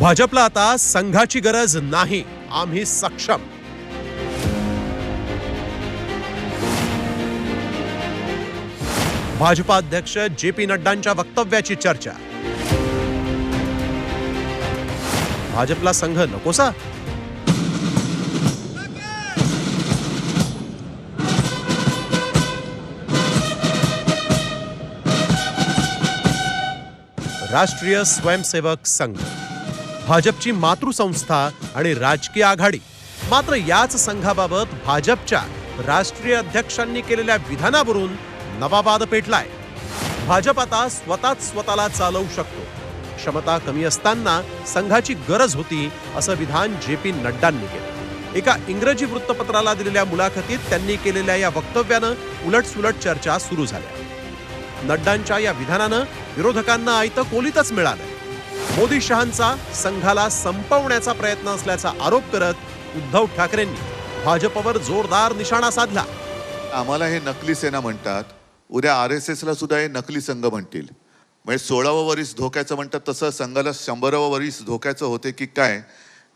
भाजपला आता संघाची गरज नाही. आम्ही सक्षम. भाजपा अध्यक्ष जे पी नड्डांच्या वक्तव्याची चर्चा. भाजपला संघ नकोसा राष्ट्रीय स्वयंसेवक संघ. भाजपची मातृसंस्था आणि राजकीय आघाडी. मात्र याच संघाबाबत भाजपच्या राष्ट्रीय अध्यक्षांनी केलेल्या विधानावरून नवाबाद पेटलाय. भाजप आता स्वतःच स्वतःला चालवू शकतो. क्षमता कमी असताना संघाची गरज होती असं विधान जे पी नड्डांनी केलं. एका इंग्रजी वृत्तपत्राला दिलेल्या मुलाखतीत त्यांनी केलेल्या या वक्तव्यानं उलटसुलट चर्चा सुरू झाल्या. नड्डांच्या या विधानानं विरोधकांना आयतं कोलीतच मिळालं. मोदी शहांचा संघाला संपवण्याचा प्रयत्न असल्याचा आरोप करत उद्धव ठाकरेंनी भाजपवर जोरदार निशाणा साधला. आम्हाला हे नकली सेना म्हणतात. उद्या आर एस एसला सुद्धा हे नकली संघ म्हणतील. म्हणजे सोळावं वरीस धोक्याचं म्हणतात तसं संघाला शंभरावं वरीस धोक्याचं होते की काय?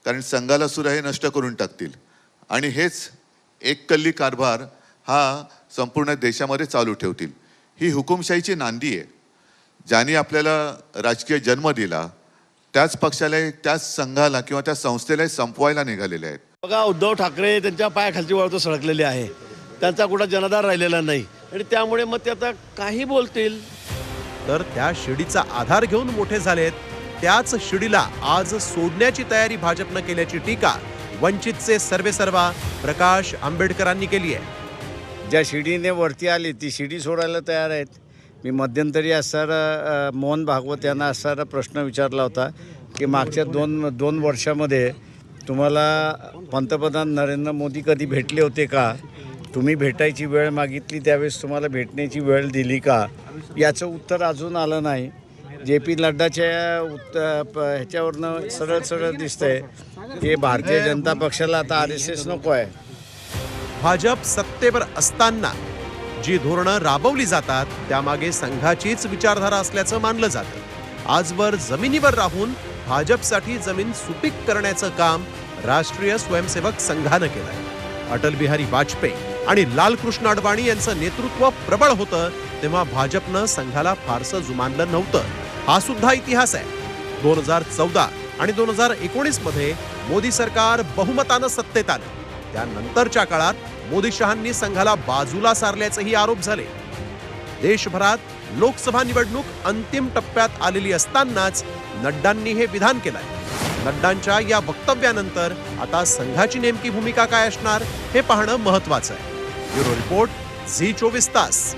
कारण संघाला सुद्धा हे नष्ट करून टाकतील. आणि हेच एक कल्ली कारभार हा संपूर्ण देशामध्ये चालू ठेवतील. ही हुकुमशाहीची नांदी आहे. ज्यांनी आपल्याला राजकीय जन्म दिला त्याच पक्षाला त्याच संघाला किंवा त्या संस्थेला संपवायला निघालेले आहेत. बघा उद्धव ठाकरे त्यांच्या पायाखालची वळतं सळकलेली आहे. त्यांचा कुठं जनधार राहिलेला नाही. आणि त्यामुळे मग ते आता काही बोलतील. तर त्या शिडीचा आधार घेऊन मोठे झालेत. त्याच शिडीला आज सोडण्याची तयारी भाजपनं केल्याची टीका वंचितचे सर्वेसर्वा प्रकाश आंबेडकरांनी केली आहे. ज्या शिडीने वरती आली ती शिडी सोडायला तयार आहेत. मी मध्यंतरी असणारा मोहन भागवत यांना असणारा प्रश्न विचारला होता की मागच्या दोन दोन वर्षामध्ये तुम्हाला पंतप्रधान नरेंद्र मोदी कधी भेटले होते का? तुम्ही भेटायची वेळ मागितली त्यावेळेस तुम्हाला भेटण्याची वेळ दिली का? याचं उत्तर अजून आलं नाही. जे पी नड्डाच्या उत्त प- ह्याच्यावरनं सरळ सरळ दिसतंय की भारतीय जनता पक्षाला आता आर एस एस नको आहे. भाजप सत्तेवर असताना जी धोरणं राबवली जातात त्यामागे संघाचीच विचारधारा असल्याचं मानलं जातं. आजवर जमिनीवर राहून भाजपसाठी जमीन सुपीक करण्याचं काम राष्ट्रीय स्वयंसेवक संघानं केलंय. अटल बिहारी वाजपेयी आणि लालकृष्ण अडवाणी यांचं नेतृत्व प्रबळ होतं तेव्हा भाजपनं संघाला फारसं जुमानलं नव्हतं. हा सुद्धा इतिहास आहे. दोन हजार चौदा आणि दोन हजार एकोणीसमध्ये मोदी सरकार बहुमतानं सत्तेत आलं. त्यानंतरच्या काळात मोदी शहांनी संघाला बाजूला सारल्याचेही आरोप झाले. देशभरात लोकसभा निवडणूक अंतिम टप्प्यात आलेली असतानाच नड्डांनी हे विधान केलंय. नड्डांच्या या वक्तव्यानंतर आता संघाची नेमकी भूमिका काय असणार हे पाहणं महत्वाचं आहे. ब्युरो रिपोर्ट झी चोवीस तास.